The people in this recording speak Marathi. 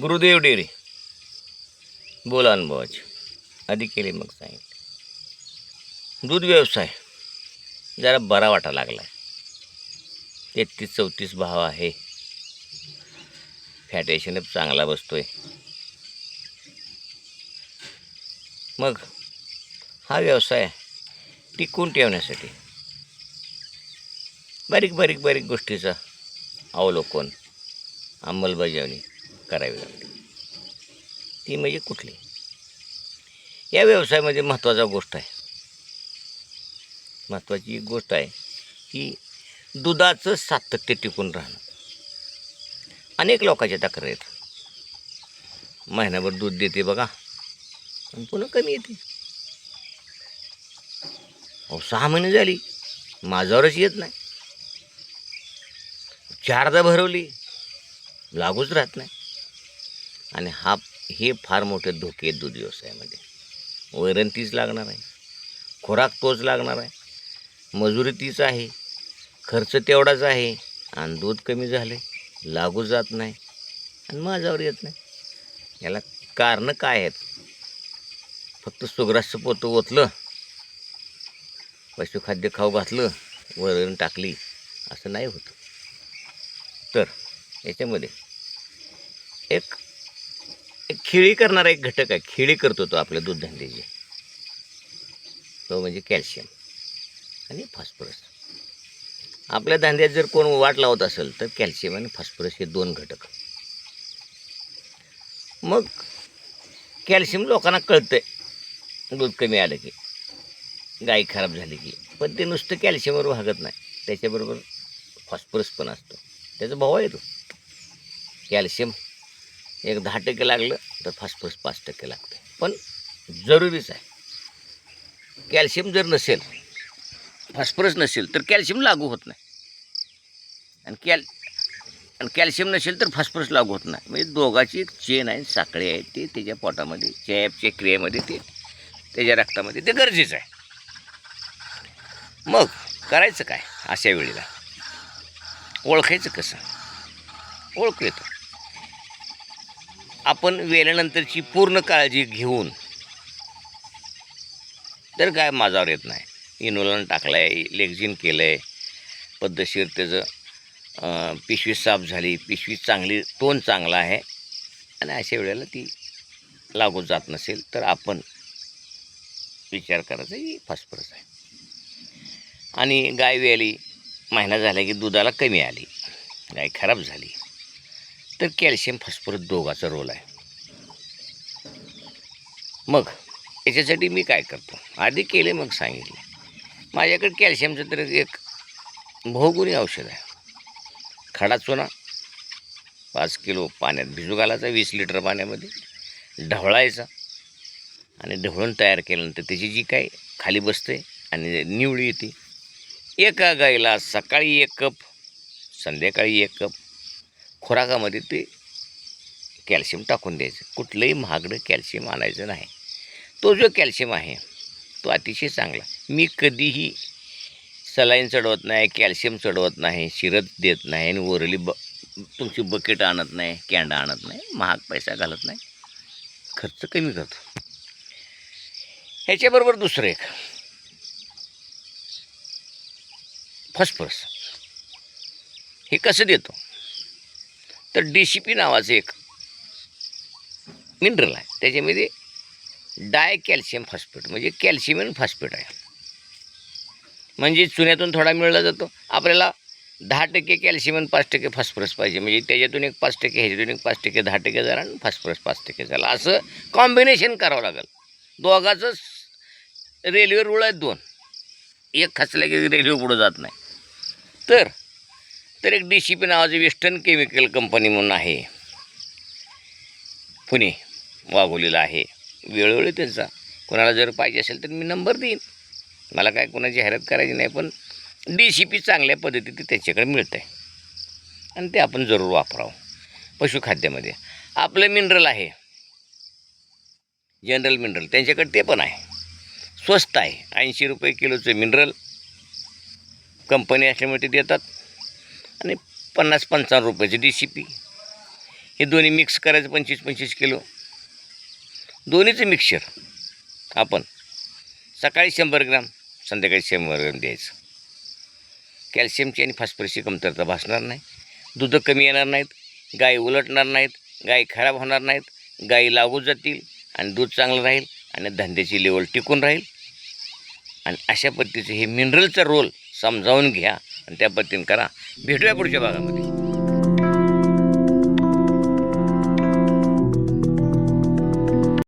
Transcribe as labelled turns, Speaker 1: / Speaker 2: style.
Speaker 1: गुरुदेव डेरे. बोला अनुभवाचे आधी केले मग सांगितले. दूध व्यवसाय. जरा बरा वाटा लागला आहे तेहतीस चौतीस भाव आहे. फॅटेशन चांगला बसतोय. मग हा व्यवसाय टिकून ठेवण्यासाठी बारीक बारीक बारीक गोष्टीचा अवलोकन अंमलबजावणी करावी लागते ती म्हणजे कुठली? या व्यवसायामध्ये महत्त्वाचा गोष्ट आहे. महत्त्वाची एक गोष्ट आहे की दुधाचं सातत्य टिकून राहणं. अनेक लोकांच्या तक्रार आहेत महिनाभर दूध देते बघा. पण पुन्हा कमी येते. अहो सहा महिने झाली. माझ्यावरच येत नाही. चारदा भरवली. लागूच राहत नाही. आणि हा हे फार मोठे धोके आहेत दूध व्यवसायामध्ये वैरण तीच लागणार आहे. खुराक तोच लागणार आहे. मजुरी तीच आहे. खर्च तेवढाच आहे. आणि दूध कमी झाले. लागू जात नाही. आणि माझ्यावर येत नाही. याला कारणं काय आहेत? फक्त सुग्रासचं पोतं ओतलं. पशुखाद्य खाऊ घातलं. वरण टाकली. असं नाही होतं. तर याच्यामध्ये एक खिळी करणारा एक घटक आहे. खिळी करतो तो आपल्या दूधधंद्याची तो म्हणजे कॅल्शियम आणि फॉस्फरस. आपल्या धंद्यात जर कोण वाट लावत असेल तर कॅल्शियम आणि फॉस्फरस हे दोन घटक. मग कॅल्शियम लोकांना कळतंय. दूध कमी आलं की गाय खराब झाली की पण ते नुसतं कॅल्शियमवर भागत नाही. त्याच्याबरोबर फॉस्फरस पण असतो. त्याचा भाव येतो कॅल्शियम एक दहा टक्के लागलं तर फॉस्फरस पाच टक्के लागते. पण जरुरीच आहे. कॅल्शियम जर नसेल फॉस्फरस नसेल तर कॅल्शियम लागू होत नाही. आणि कॅल आणि कॅल्शियम नसेल तर फॉस्फरस लागू होत नाही. म्हणजे दोघाची एक चेन आहे साखळी आहे ते त्याच्या पोटामध्ये चॅपच्या क्रियेमध्ये ते त्याच्या रक्तामध्ये ते गरजेचं आहे. मग करायचं काय अशा वेळेला? ओळखायचं कसं? ओळखू येतं. आपण वेल्यानंतरची पूर्ण काळजी घेऊन तर काय माझावर येत नाही. इनोलन टाकलं आहे लेक्झिन केलं आहे पद्धतशीर त्याचं पिशवी साफ झाली. पिशवी चांगली टोन चांगला आहे. आणि अशा वेळेला ती लागू जात नसेल तर आपण विचार करायचा की फॉस्फरस आहे. आणि गाय वेली महिना झाला की दुधाला कमी आली. गाय खराब झाली. तर कॅल्शियम फॉस्फरस दोघाचा रोल आहे. मग याच्यासाठी मी काय करतो? आधी केले मग सांगितले. माझ्याकडे कॅल्शियमचं तर एक बहुगुणी औषध आहे. खडा चुना पाच किलो पाण्यात भिजू घालायचा वीस लिटर पाण्यामध्ये ढवळायचा आणि ढवळून तयार केल्यानंतर त्याची जी काय खाली बसते आणि निवळी येते. एका गाईला सकाळी एक कप संध्याकाळी एक कप खुराकामध्ये ते कॅल्शियम टाकून द्यायचं. कुठलंही महागडं कॅल्शियम आणायचं नाही. तो जो कॅल्शियम आहे तो अतिशय चांगला. मी कधीही सलाईन चढवत नाही कॅल्शियम चढवत नाही शिरत देत नाही आणि वरली ब तुमची बकेट आणत नाही कॅन्डा आणत नाही महाग पैसा घालत नाही. खर्च कमी करतो. ह्याच्याबरोबर दुसरं एक. फॉस्फरस. हे कसं देतो? तर डी सी पी नावाचं एक मिनरल आहे. त्याच्यामध्ये डाय कॅल्शियम फॉस्फेट म्हणजे कॅल्शियम फॉस्फेट आहे. म्हणजे चुन्यातून थोडा मिळला जातो. आपल्याला दहा टक्के कॅल्शियम आणि पाच टक्के फॉस्फरस पाहिजे. म्हणजे त्याच्यातून एक पाच टक्के ह्याच्यातून एक पाच टक्के दहा टक्के झाला आणि फॉस्फरस पाच टक्के झाला. असं कॉम्बिनेशन करावं लागेल. दोघाचं रेल्वे रुळ आहेत दोन. एक खचलं की रेल्वे पुढं जात नाही. तर तर एक डी सी पी नावाची वेस्टर्न केमिकल कंपनी म्हणून आहे. पुणे वागवलेला आहे. वेळोवेळी त्यांचा. कोणाला जर पाहिजे असेल तर मी नंबर देईन. मला काय कोणाची जाहिरात करायची नाही पण डी सी पी चांगल्या पद्धतीने त्याच्याकडे मिळतं आहे आणि ते आपण जरूर वापरावं. पशुखाद्यामध्ये. आपलं मिनरल आहे. जनरल मिनरल त्यांच्याकडे ते पण आहे. स्वस्त आहे. ऐंशी रुपये किलोचं मिनरल कंपनी असल्यामुळे ते देतात. आणि पन्नास पंचावन्न रुपयाची डी सी पी हे दोन्ही मिक्स करायचं पंचवीस पंचवीस किलो. दोन्हीचं मिक्सचर आपण. सकाळी शंभर ग्राम संध्याकाळी शंभर ग्राम द्यायचं. कॅल्शियमची आणि फॉस्फरसची कमतरता भासणार नाही. दूध कमी येणार नाहीत गाय उलटणार नाहीत गाय खराब होणार नाहीत गायी लागू जातील आणि दूध चांगलं राहील आणि धंद्याची लेवल टिकून राहील. आणि अशा पद्धतीचं हे मिनरलचा रोल समजावून घ्या. आणि त्या पद्धतीने करा. भेटूया पुढच्या भागामध्ये.